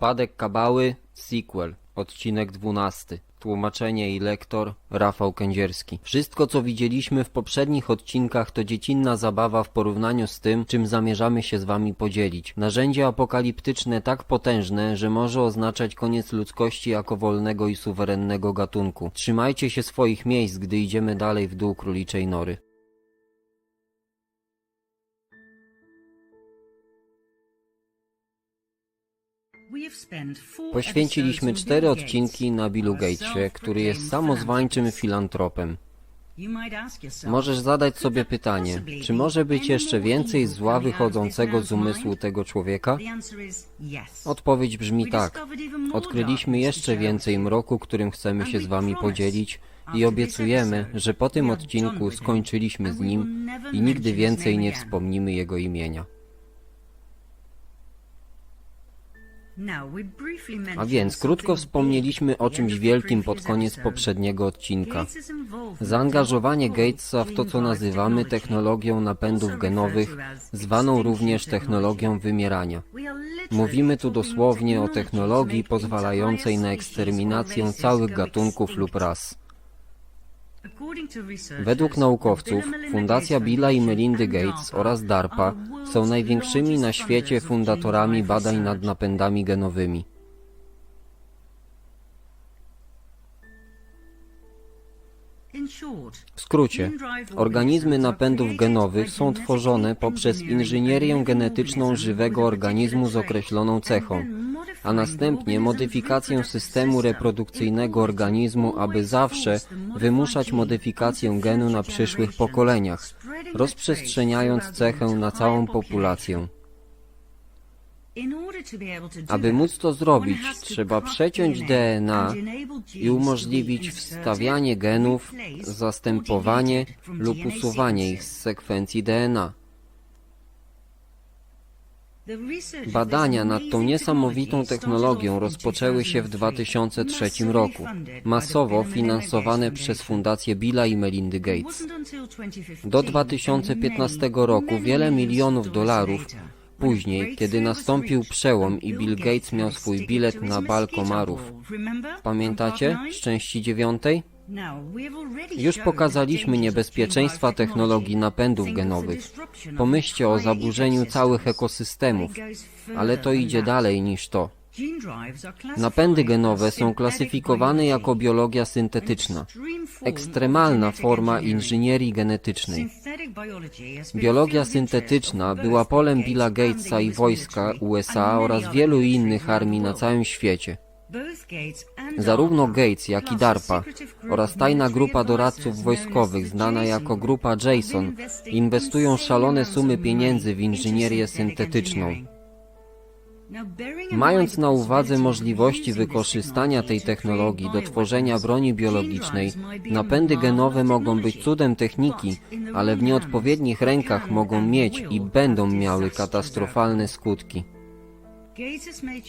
Upadek kabały, sequel, odcinek 12. Tłumaczenie i lektor Rafał Kędzierski. Wszystko co widzieliśmy w poprzednich odcinkach to dziecinna zabawa w porównaniu z tym, czym zamierzamy się z wami podzielić. Narzędzie apokaliptyczne tak potężne, że może oznaczać koniec ludzkości jako wolnego i suwerennego gatunku. Trzymajcie się swoich miejsc, gdy idziemy dalej w dół króliczej nory. Poświęciliśmy cztery odcinki na Billu Gatesie, który jest samozwańczym filantropem. Możesz zadać sobie pytanie, czy może być jeszcze więcej zła wychodzącego z umysłu tego człowieka? Odpowiedź brzmi tak. Odkryliśmy jeszcze więcej mroku, którym chcemy się z wami podzielić i obiecujemy, że po tym odcinku skończyliśmy z nim i nigdy więcej nie wspomnimy jego imienia. A więc krótko wspomnieliśmy o czymś wielkim pod koniec poprzedniego odcinka. Zaangażowanie Gatesa w to, co nazywamy technologią napędów genowych, zwaną również technologią wymierania. Mówimy tu dosłownie o technologii pozwalającej na eksterminację całych gatunków lub ras. Według naukowców, Fundacja Billa i Melindy Gates oraz DARPA są największymi na świecie fundatorami badań nad napędami genowymi. W skrócie, organizmy napędów genowych są tworzone poprzez inżynierię genetyczną żywego organizmu z określoną cechą, a następnie modyfikację systemu reprodukcyjnego organizmu, aby zawsze wymuszać modyfikację genu na przyszłych pokoleniach, rozprzestrzeniając cechę na całą populację. Aby móc to zrobić, trzeba przeciąć DNA i umożliwić wstawianie genów, zastępowanie lub usuwanie ich z sekwencji DNA. Badania nad tą niesamowitą technologią rozpoczęły się w 2003 roku, masowo finansowane przez Fundację Billa i Melindy Gates. Do 2015 roku wiele milionów dolarów Później, kiedy nastąpił przełom i Bill Gates miał swój bilet na bal komarów. Pamiętacie? Z części dziewiątej? Już pokazaliśmy niebezpieczeństwa technologii napędów genowych. Pomyślcie o zaburzeniu całych ekosystemów, ale to idzie dalej niż to. Napędy genowe są klasyfikowane jako biologia syntetyczna, ekstremalna forma inżynierii genetycznej. Biologia syntetyczna była polem Billa Gatesa i wojska USA oraz wielu innych armii na całym świecie. Zarówno Gates, jak i DARPA oraz tajna grupa doradców wojskowych znana jako grupa Jason inwestują szalone sumy pieniędzy w inżynierię syntetyczną. Mając na uwadze możliwości wykorzystania tej technologii do tworzenia broni biologicznej, napędy genowe mogą być cudem techniki, ale w nieodpowiednich rękach mogą mieć i będą miały katastrofalne skutki.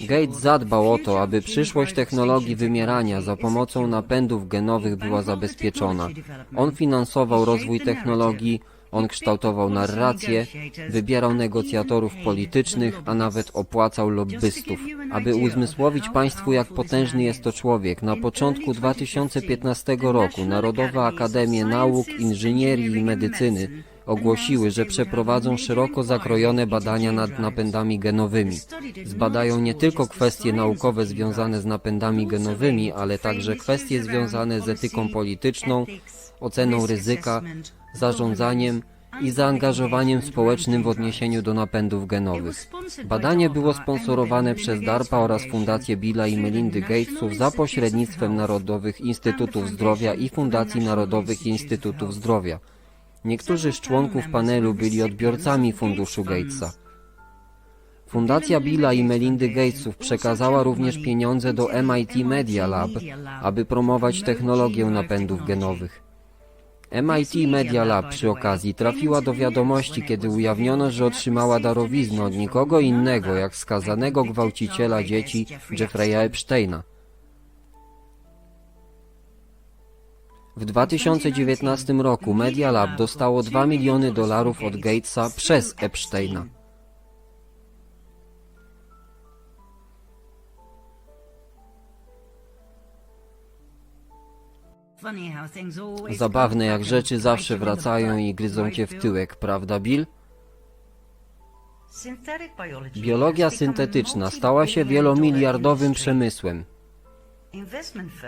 Gates zadbał o to, aby przyszłość technologii wymierania za pomocą napędów genowych była zabezpieczona. On finansował rozwój technologii, on kształtował narrację, wybierał negocjatorów politycznych, a nawet opłacał lobbystów. Aby uzmysłowić Państwu, jak potężny jest to człowiek, na początku 2015 roku Narodowe Akademie Nauk, Inżynierii i Medycyny ogłosiły, że przeprowadzą szeroko zakrojone badania nad napędami genowymi. Zbadają nie tylko kwestie naukowe związane z napędami genowymi, ale także kwestie związane z etyką polityczną, oceną ryzyka, zarządzaniem i zaangażowaniem społecznym w odniesieniu do napędów genowych. Badanie było sponsorowane przez DARPA oraz Fundację Billa i Melindy Gatesów za pośrednictwem Narodowych Instytutów Zdrowia i Fundacji Narodowych Instytutów Zdrowia. Niektórzy z członków panelu byli odbiorcami funduszu Gatesa. Fundacja Billa i Melindy Gatesów przekazała również pieniądze do MIT Media Lab, aby promować technologię napędów genowych. MIT Media Lab przy okazji trafiła do wiadomości, kiedy ujawniono, że otrzymała darowiznę od nikogo innego jak skazanego gwałciciela dzieci Jeffrey'a Epsteina. W 2019 roku Media Lab dostało 2 miliony dolarów od Gatesa przez Epsteina. Zabawne jak rzeczy zawsze wracają i gryzą cię w tyłek, prawda Bill? Biologia syntetyczna stała się wielomiliardowym przemysłem.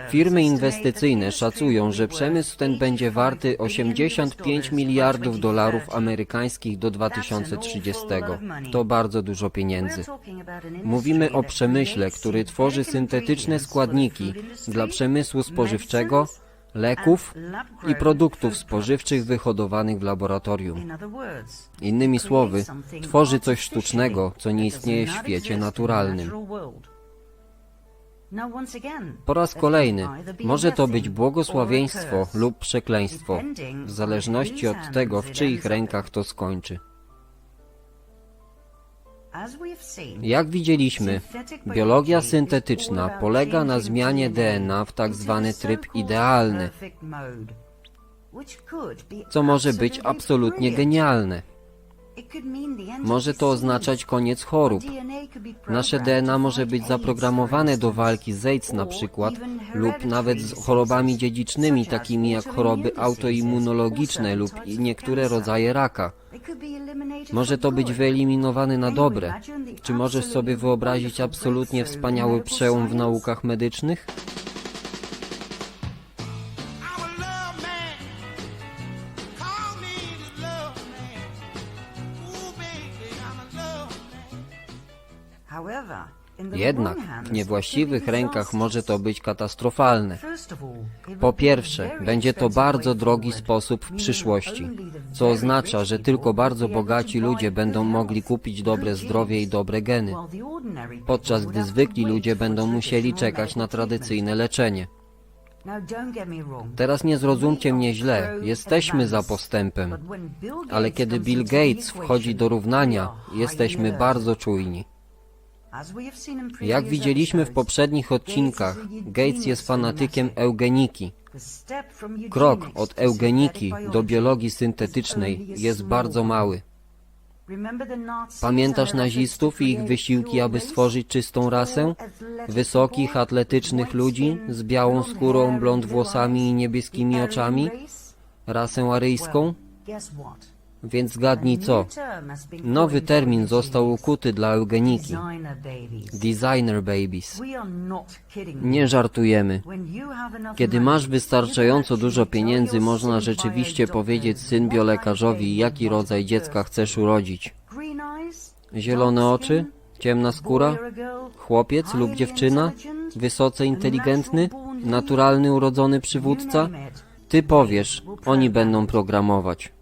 Firmy inwestycyjne szacują, że przemysł ten będzie warty 85 miliardów dolarów amerykańskich do 2030. To bardzo dużo pieniędzy. Mówimy o przemyśle, który tworzy syntetyczne składniki dla przemysłu spożywczego, leków i produktów spożywczych wyhodowanych w laboratorium. Innymi słowy, tworzy coś sztucznego, co nie istnieje w świecie naturalnym. Po raz kolejny, może to być błogosławieństwo lub przekleństwo, w zależności od tego, w czyich rękach to skończy. Jak widzieliśmy, biologia syntetyczna polega na zmianie DNA w tak zwany tryb idealny, co może być absolutnie genialne. Może to oznaczać koniec chorób. Nasze DNA może być zaprogramowane do walki z AIDS na przykład, lub nawet z chorobami dziedzicznymi, takimi jak choroby autoimmunologiczne lub niektóre rodzaje raka. Może to być wyeliminowane na dobre. Czy możesz sobie wyobrazić absolutnie wspaniały przełom w naukach medycznych? Jednak w niewłaściwych rękach może to być katastrofalne. Po pierwsze, będzie to bardzo drogi sposób w przyszłości, co oznacza, że tylko bardzo bogaci ludzie będą mogli kupić dobre zdrowie i dobre geny, podczas gdy zwykli ludzie będą musieli czekać na tradycyjne leczenie. Teraz nie zrozumcie mnie źle, jesteśmy za postępem, ale kiedy Bill Gates wchodzi do równania, jesteśmy bardzo czujni. Jak widzieliśmy w poprzednich odcinkach, Gates jest fanatykiem eugeniki. Krok od eugeniki do biologii syntetycznej jest bardzo mały. Pamiętasz nazistów i ich wysiłki, aby stworzyć czystą rasę? Wysokich, atletycznych ludzi z białą skórą, blond włosami i niebieskimi oczami? Rasę aryjską? Więc zgadnij co? Nowy termin został ukuty dla eugeniki. Designer babies. Nie żartujemy. Kiedy masz wystarczająco dużo pieniędzy, można rzeczywiście powiedzieć symbiolekarzowi, jaki rodzaj dziecka chcesz urodzić. Zielone oczy? Ciemna skóra? Chłopiec lub dziewczyna? Wysoce inteligentny? Naturalny urodzony przywódca? Ty powiesz, oni będą programować.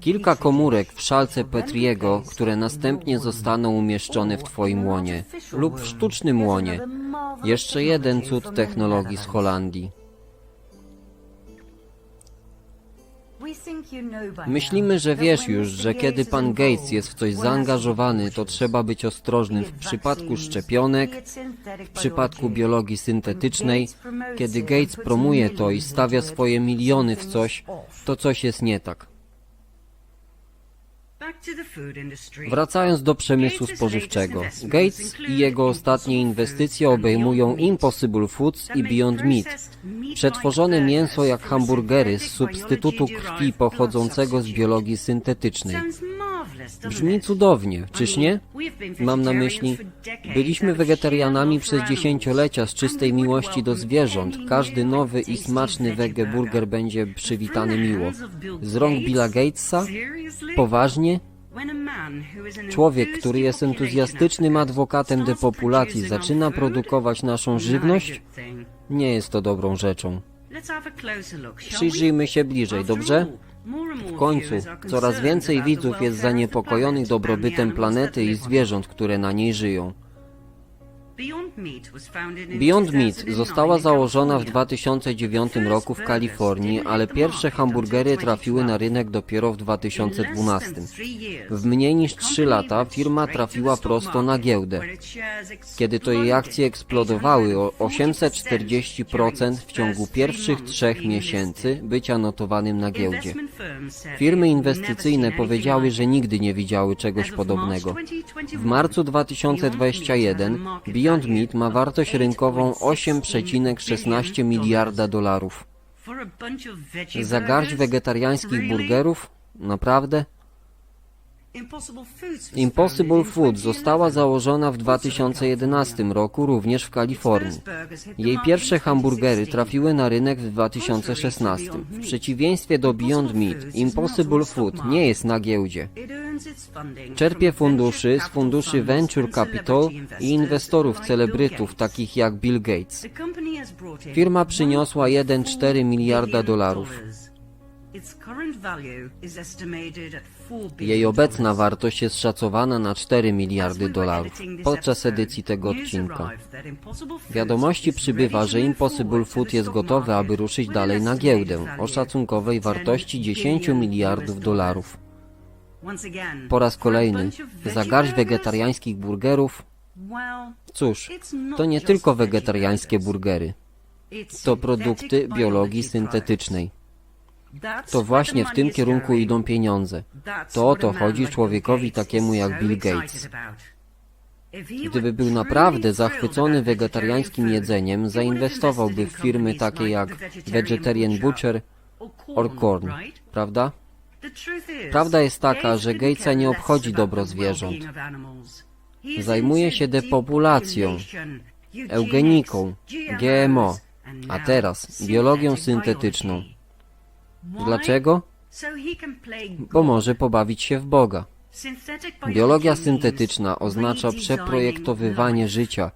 Kilka komórek w szalce Petriego, które następnie zostaną umieszczone w Twoim łonie lub w sztucznym łonie. Jeszcze jeden cud technologii z Holandii. Myślimy, że wiesz już, że kiedy pan Gates jest w coś zaangażowany, to trzeba być ostrożnym w przypadku szczepionek, w przypadku biologii syntetycznej. Kiedy Gates promuje to i stawia swoje miliony w coś, to coś jest nie tak. Wracając do przemysłu spożywczego, Gates i jego ostatnie inwestycje obejmują Impossible Foods i Beyond Meat, przetworzone mięso jak hamburgery z substytutu krwi pochodzącego z biologii syntetycznej. Brzmi cudownie, czyż nie? Mam na myśli, byliśmy wegetarianami przez dziesięciolecia z czystej miłości do zwierząt. Każdy nowy i smaczny wege burger będzie przywitany miło. Z rąk Billa Gatesa? Poważnie? Człowiek, który jest entuzjastycznym adwokatem depopulacji, zaczyna produkować naszą żywność? Nie jest to dobrą rzeczą. Przyjrzyjmy się bliżej, dobrze? W końcu, coraz więcej widzów jest zaniepokojonych dobrobytem planety i zwierząt, które na niej żyją. Beyond Meat została założona w 2009 roku w Kalifornii, ale pierwsze hamburgery trafiły na rynek dopiero w 2012. W mniej niż 3 lata firma trafiła prosto na giełdę. Kiedy to jej akcje eksplodowały o 840% w ciągu pierwszych trzech miesięcy bycia notowanym na giełdzie. Firmy inwestycyjne powiedziały, że nigdy nie widziały czegoś podobnego. W marcu 2021 Beyond Meat ma wartość rynkową 8,16 miliarda dolarów. Za garść wegetariańskich burgerów? Naprawdę? Impossible Food została założona w 2011 roku również w Kalifornii. Jej pierwsze hamburgery trafiły na rynek w 2016. W przeciwieństwie do Beyond Meat, Impossible Food nie jest na giełdzie. Czerpie funduszy z funduszy Venture Capital i inwestorów celebrytów takich jak Bill Gates. Firma przyniosła 1,4 miliarda dolarów. Jej obecna wartość jest szacowana na 4 miliardy dolarów podczas edycji tego odcinka. Wiadomości przybywa, że Impossible Food jest gotowe, aby ruszyć dalej na giełdę o szacunkowej wartości 10 miliardów dolarów. Po raz kolejny, za garść wegetariańskich burgerów, cóż, to nie tylko wegetariańskie burgery, to produkty biologii syntetycznej. To właśnie w tym kierunku idą pieniądze. To o to chodzi człowiekowi takiemu jak Bill Gates. Gdyby był naprawdę zachwycony wegetariańskim jedzeniem, zainwestowałby w firmy takie jak Vegetarian Butcher or Corn, prawda? Prawda jest taka, że Gatesa nie obchodzi dobro zwierząt. Zajmuje się depopulacją, eugeniką, GMO, a teraz biologią syntetyczną. Dlaczego? Bo może pobawić się w Boga. Biologia syntetyczna oznacza przeprojektowywanie życia.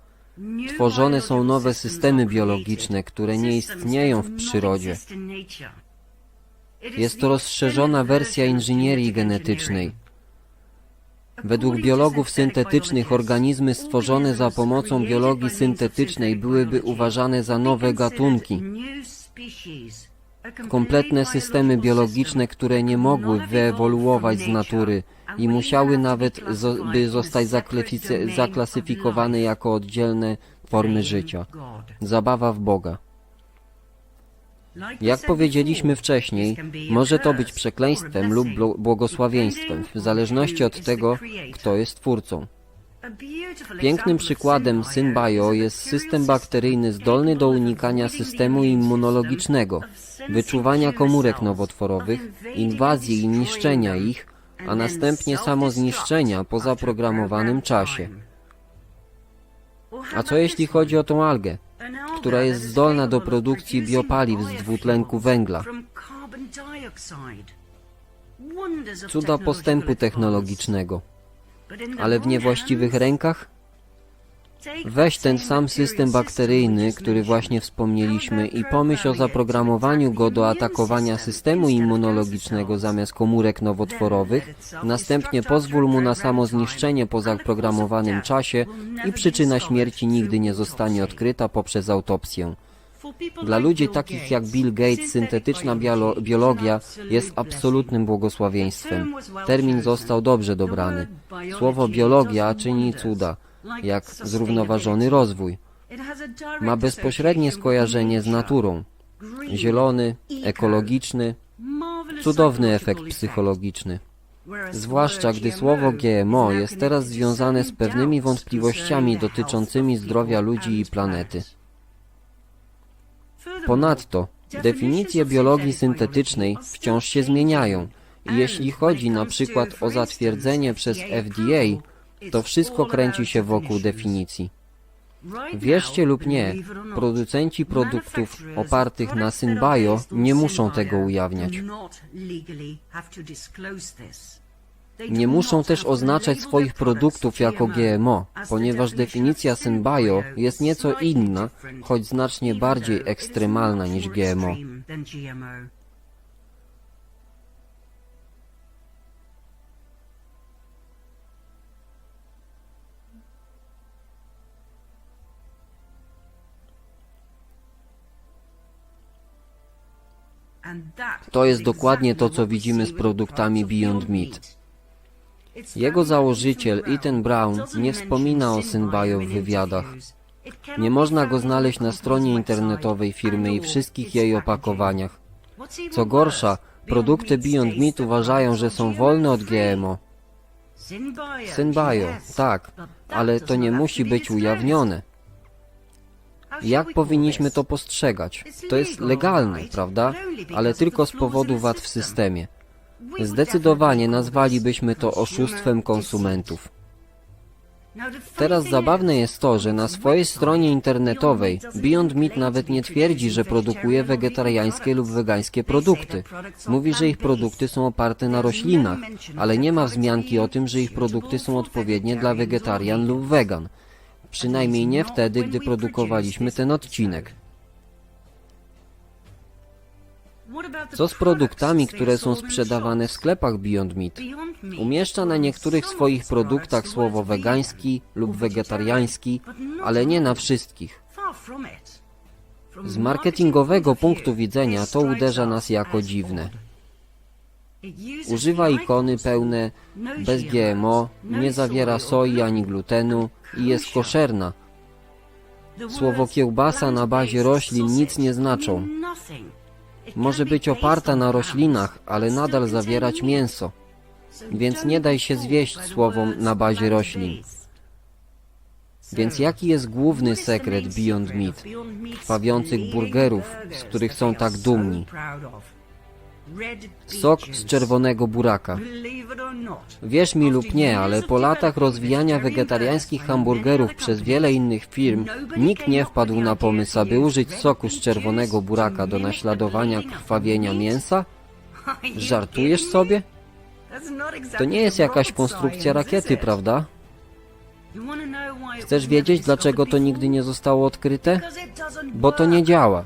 Tworzone są nowe systemy biologiczne, które nie istnieją w przyrodzie. Jest to rozszerzona wersja inżynierii genetycznej. Według biologów syntetycznych organizmy stworzone za pomocą biologii syntetycznej byłyby uważane za nowe gatunki. Kompletne systemy biologiczne, które nie mogły wyewoluować z natury i musiały nawet, by zostać zaklasyfikowane jako oddzielne formy życia. Zabawa w Boga. Jak powiedzieliśmy wcześniej, może to być przekleństwem lub błogosławieństwem, w zależności od tego, kto jest twórcą. Pięknym przykładem SynBio jest system bakteryjny zdolny do unikania systemu immunologicznego, wyczuwania komórek nowotworowych, inwazji i niszczenia ich, a następnie samozniszczenia po zaprogramowanym czasie. A co jeśli chodzi o tą algę, która jest zdolna do produkcji biopaliw z dwutlenku węgla? Cuda postępu technologicznego. Ale w niewłaściwych rękach? Weź ten sam system bakteryjny, który właśnie wspomnieliśmy i pomyśl o zaprogramowaniu go do atakowania systemu immunologicznego zamiast komórek nowotworowych, następnie pozwól mu na samozniszczenie po zaprogramowanym czasie i przyczyna śmierci nigdy nie zostanie odkryta poprzez autopsję. Dla ludzi takich jak Bill Gates syntetyczna biolo- biologia jest absolutnym błogosławieństwem. Termin został dobrze dobrany. Słowo biologia czyni cuda, jak zrównoważony rozwój. Ma bezpośrednie skojarzenie z naturą. Zielony, ekologiczny, cudowny efekt psychologiczny. Zwłaszcza gdy słowo GMO jest teraz związane z pewnymi wątpliwościami dotyczącymi zdrowia ludzi i planety. Ponadto definicje biologii syntetycznej wciąż się zmieniają jeśli chodzi na przykład o zatwierdzenie przez FDA, to wszystko kręci się wokół definicji. Wierzcie lub nie, producenci produktów opartych na SynBio nie muszą tego ujawniać. Nie muszą też oznaczać swoich produktów jako GMO, ponieważ definicja SynBio jest nieco inna, choć znacznie bardziej ekstremalna niż GMO. To jest dokładnie to, co widzimy z produktami Beyond Meat. Jego założyciel Ethan Brown nie wspomina o Synbio w wywiadach. Nie można go znaleźć na stronie internetowej firmy i wszystkich jej opakowaniach. Co gorsza, produkty Beyond Meat uważają, że są wolne od GMO. Synbio, tak, ale to nie musi być ujawnione. Jak powinniśmy to postrzegać? To jest legalne, prawda? Ale tylko z powodu wad w systemie. Zdecydowanie nazwalibyśmy to oszustwem konsumentów. Teraz zabawne jest to, że na swojej stronie internetowej Beyond Meat nawet nie twierdzi, że produkuje wegetariańskie lub wegańskie produkty. Mówi, że ich produkty są oparte na roślinach, ale nie ma wzmianki o tym, że ich produkty są odpowiednie dla wegetarian lub wegan. Przynajmniej nie wtedy, gdy produkowaliśmy ten odcinek. Co z produktami, które są sprzedawane w sklepach Beyond Meat? Umieszcza na niektórych swoich produktach słowo wegański lub wegetariański, ale nie na wszystkich. Z marketingowego punktu widzenia to uderza nas jako dziwne. Używa ikony pełne bez GMO, nie zawiera soi ani glutenu i jest koszerna. Słowo kiełbasa na bazie roślin nic nie znaczą. Może być oparta na roślinach, ale nadal zawierać mięso. Więc nie daj się zwieść słowom na bazie roślin. Więc jaki jest główny sekret Beyond Meat, krwawiących burgerów, z których są tak dumni? Sok z czerwonego buraka. Wierz mi lub nie, ale po latach rozwijania wegetariańskich hamburgerów przez wiele innych firm, nikt nie wpadł na pomysł, aby użyć soku z czerwonego buraka do naśladowania krwawienia mięsa? Żartujesz sobie? To nie jest jakaś konstrukcja rakiety, prawda? Chcesz wiedzieć, dlaczego to nigdy nie zostało odkryte? Bo to nie działa.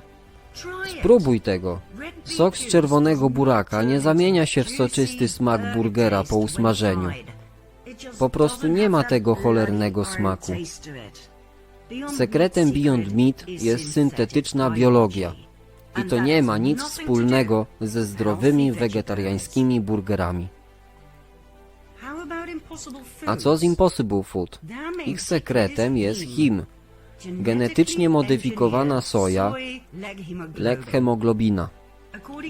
Spróbuj tego. Sok z czerwonego buraka nie zamienia się w soczysty smak burgera po usmażeniu. Po prostu nie ma tego cholernego smaku. Sekretem Beyond Meat jest syntetyczna biologia. I to nie ma nic wspólnego ze zdrowymi wegetariańskimi burgerami. A co z Impossible Food? Ich sekretem jest him, genetycznie modyfikowana soja, lek hemoglobina.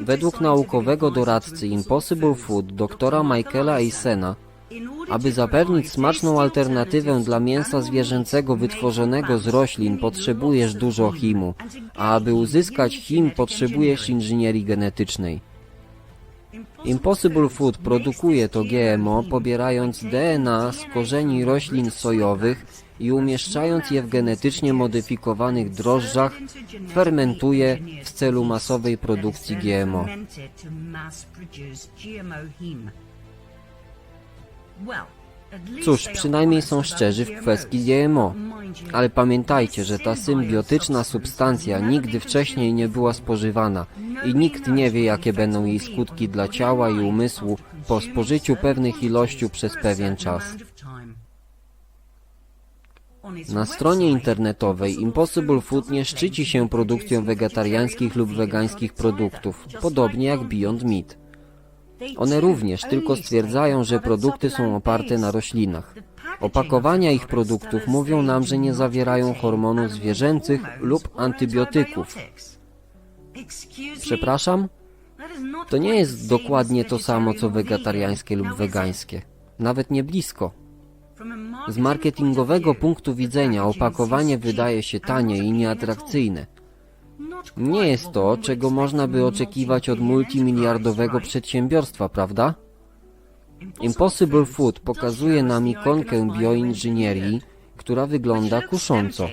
Według naukowego doradcy Impossible Food doktora Michaela Eisena, aby zapewnić smaczną alternatywę dla mięsa zwierzęcego wytworzonego z roślin potrzebujesz dużo chimu, a aby uzyskać chim potrzebujesz inżynierii genetycznej. Impossible Food produkuje to GMO pobierając DNA z korzeni roślin sojowych i umieszczając je w genetycznie modyfikowanych drożdżach, fermentuje w celu masowej produkcji GMO. Cóż, przynajmniej są szczerzy w kwestii GMO. Ale pamiętajcie, że ta symbiotyczna substancja nigdy wcześniej nie była spożywana i nikt nie wie, jakie będą jej skutki dla ciała i umysłu po spożyciu pewnych ilości przez pewien czas. Na stronie internetowej Impossible Food nie szczyci się produkcją wegetariańskich lub wegańskich produktów, podobnie jak Beyond Meat. One również tylko stwierdzają, że produkty są oparte na roślinach. Opakowania ich produktów mówią nam, że nie zawierają hormonów zwierzęcych lub antybiotyków. Przepraszam? To nie jest dokładnie to samo co wegetariańskie lub wegańskie. Nawet nie blisko. Z marketingowego punktu widzenia opakowanie wydaje się tanie i nieatrakcyjne. Nie jest to, czego można by oczekiwać od multimiliardowego przedsiębiorstwa, prawda? Impossible Food pokazuje nam ikonkę bioinżynierii, która wygląda kusząco.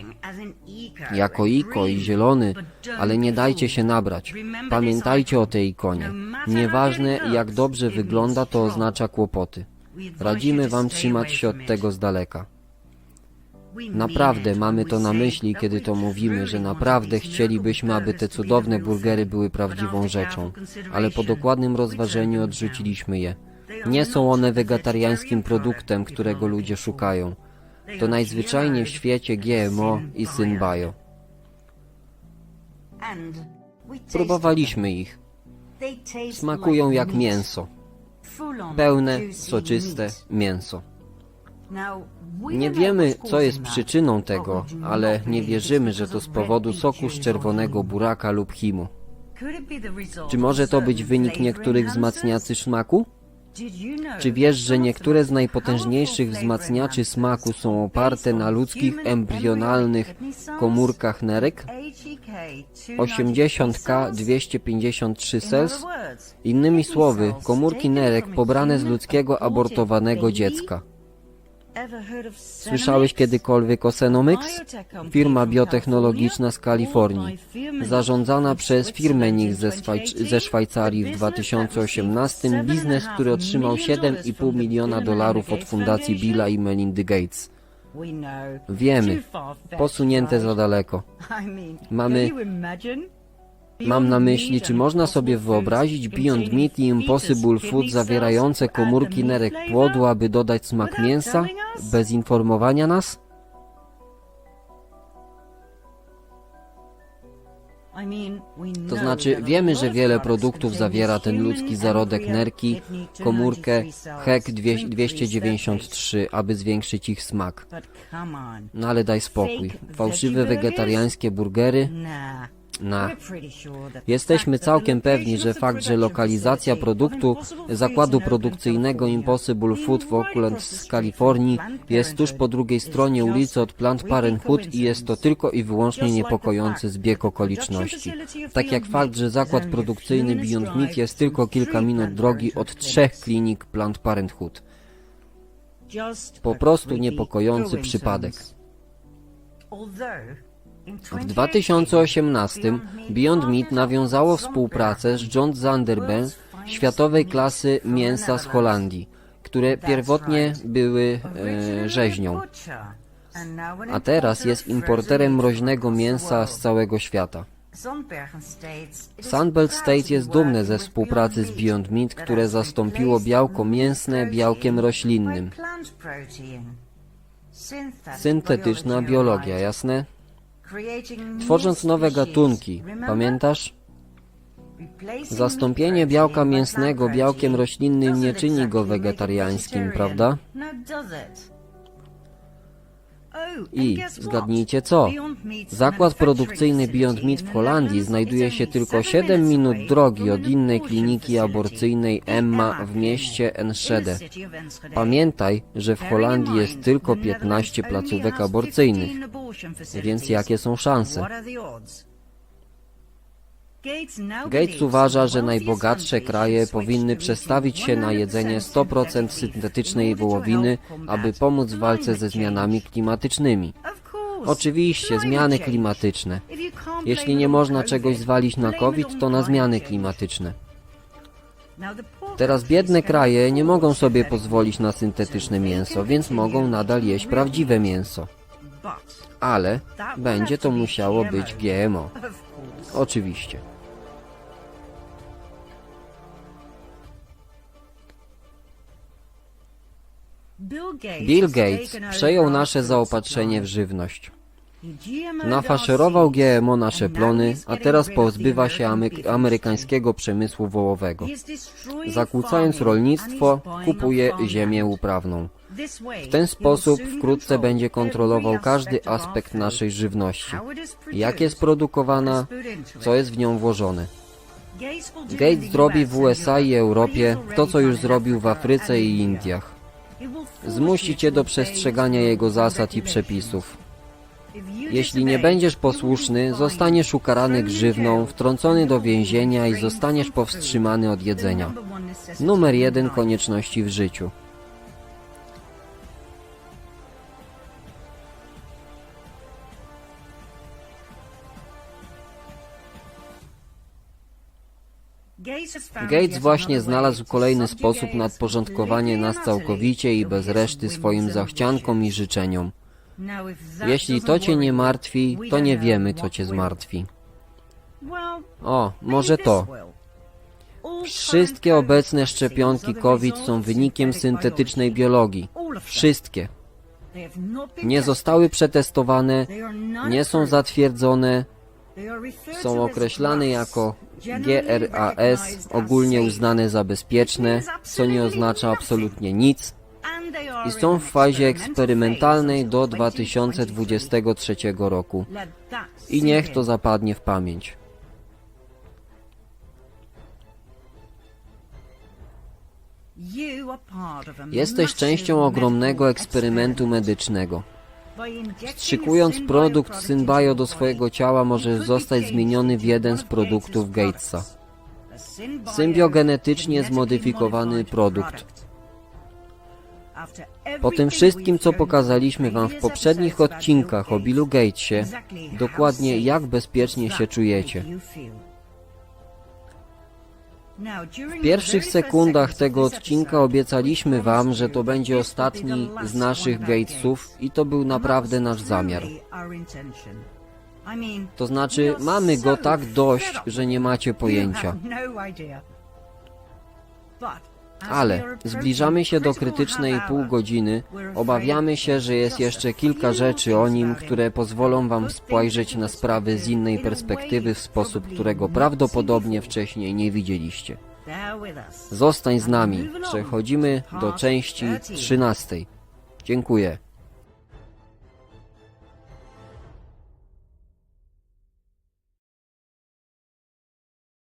Jako iko i zielony, ale nie dajcie się nabrać. Pamiętajcie o tej ikonie. Nieważne jak dobrze wygląda, to oznacza kłopoty. Radzimy wam trzymać się od tego z daleka. Naprawdę mamy to na myśli, kiedy to mówimy, że naprawdę chcielibyśmy, aby te cudowne burgery były prawdziwą rzeczą, ale po dokładnym rozważeniu odrzuciliśmy je. Nie są one wegetariańskim produktem, którego ludzie szukają. To najzwyczajniej w świecie GMO i Synbio. Próbowaliśmy ich. Smakują jak mięso. Pełne, soczyste mięso. Nie wiemy, co jest przyczyną tego, ale nie wierzymy, że to z powodu soku z czerwonego buraka lub chimu. Czy może to być wynik niektórych wzmacniaczy smaku? Czy wiesz, że niektóre z najpotężniejszych wzmacniaczy smaku są oparte na ludzkich embrionalnych komórkach nerek? 80K 253 cells? Innymi słowy, komórki nerek pobrane z ludzkiego abortowanego dziecka. Słyszałeś kiedykolwiek o Senomix? Firma biotechnologiczna z Kalifornii, zarządzana przez firmę NIC ze, ze Szwajcarii w 2018, biznes, który otrzymał 7,5 miliona dolarów od fundacji Billa i Melindy Gates. Wiemy, posunięte za daleko. Mamy- Mam na myśli, czy można sobie wyobrazić Beyond Meat i Impossible Food zawierające komórki nerek płodu, aby dodać smak mięsa, bez informowania nas? To znaczy, wiemy, że wiele produktów zawiera ten ludzki zarodek nerki, komórkę HEC 293, aby zwiększyć ich smak. No ale daj spokój. Fałszywe wegetariańskie burgery? Na. Jesteśmy całkiem pewni, że fakt, że lokalizacja produktu zakładu produkcyjnego Impossible Food w Oakland z Kalifornii jest tuż po drugiej stronie ulicy od Planned Parenthood i jest to tylko i wyłącznie niepokojący zbieg okoliczności. Tak jak fakt, że zakład produkcyjny Beyond Meat jest tylko kilka minut drogi od trzech klinik Planned Parenthood. Po prostu niepokojący przypadek. W W 2018 Beyond Meat nawiązało współpracę z John Zanderben, światowej klasy mięsa z Holandii, które pierwotnie były e, rzeźnią, a teraz jest importerem mroźnego mięsa z całego świata. Sunbelt State jest dumne ze współpracy z Beyond Meat, które zastąpiło białko mięsne białkiem roślinnym. Syntetyczna biologia, jasne? Tworząc nowe gatunki, pamiętasz? Zastąpienie białka mięsnego białkiem roślinnym nie czyni go wegetariańskim, prawda? I zgadnijcie co? Zakład produkcyjny Beyond Meat w Holandii znajduje się tylko 7 minut drogi od innej kliniki aborcyjnej Emma w mieście Enschede. Pamiętaj, że w Holandii jest tylko 15 placówek aborcyjnych, więc jakie są szanse? Gates uważa, że najbogatsze kraje powinny przestawić się na jedzenie 100% syntetycznej wołowiny, aby pomóc w walce ze zmianami klimatycznymi. Oczywiście, zmiany klimatyczne. Jeśli nie można czegoś zwalić na COVID, to na zmiany klimatyczne. Teraz biedne kraje nie mogą sobie pozwolić na syntetyczne mięso, więc mogą nadal jeść prawdziwe mięso. Ale będzie to musiało być GMO. Oczywiście. Bill Gates przejął nasze zaopatrzenie w żywność. Nafaszerował GMO nasze plony, a teraz pozbywa się amery- amerykańskiego przemysłu wołowego. Zakłócając rolnictwo, kupuje ziemię uprawną. W ten sposób wkrótce będzie kontrolował każdy aspekt naszej żywności. Jak jest produkowana, co jest w nią włożone. Gates zrobi w USA i Europie to, co już zrobił w Afryce i Indiach. Zmusi cię do przestrzegania jego zasad i przepisów. Jeśli nie będziesz posłuszny, zostaniesz ukarany grzywną, wtrącony do więzienia i zostaniesz powstrzymany od jedzenia. Numer jeden konieczności w życiu. Gates właśnie znalazł kolejny sposób na podporządkowanie nas całkowicie i bez reszty swoim zachciankom i życzeniom. Jeśli to cię nie martwi, to nie wiemy, co cię zmartwi. O, może to. Wszystkie obecne szczepionki COVID są wynikiem syntetycznej biologii. Wszystkie. Nie zostały przetestowane, nie są zatwierdzone, są określane jako GRAS ogólnie uznane za bezpieczne, co nie oznacza absolutnie nic i są w fazie eksperymentalnej do 2023 roku. I niech to zapadnie w pamięć. Jesteś częścią ogromnego eksperymentu medycznego. Strzykując produkt Synbio do swojego ciała może zostać zmieniony w jeden z produktów Gatesa. Symbiogenetycznie zmodyfikowany produkt. Po tym wszystkim, co pokazaliśmy Wam w poprzednich odcinkach o Billu Gatesie, dokładnie jak bezpiecznie się czujecie. W pierwszych sekundach tego odcinka obiecaliśmy Wam, że to będzie ostatni z naszych Gatesów i to był naprawdę nasz zamiar. To znaczy, mamy go tak dość, że nie macie pojęcia. Ale zbliżamy się do krytycznej pół godziny. Obawiamy się, że jest jeszcze kilka rzeczy o nim, które pozwolą Wam spojrzeć na sprawy z innej perspektywy w sposób, którego prawdopodobnie wcześniej nie widzieliście. Zostań z nami. Przechodzimy do części 13. Dziękuję.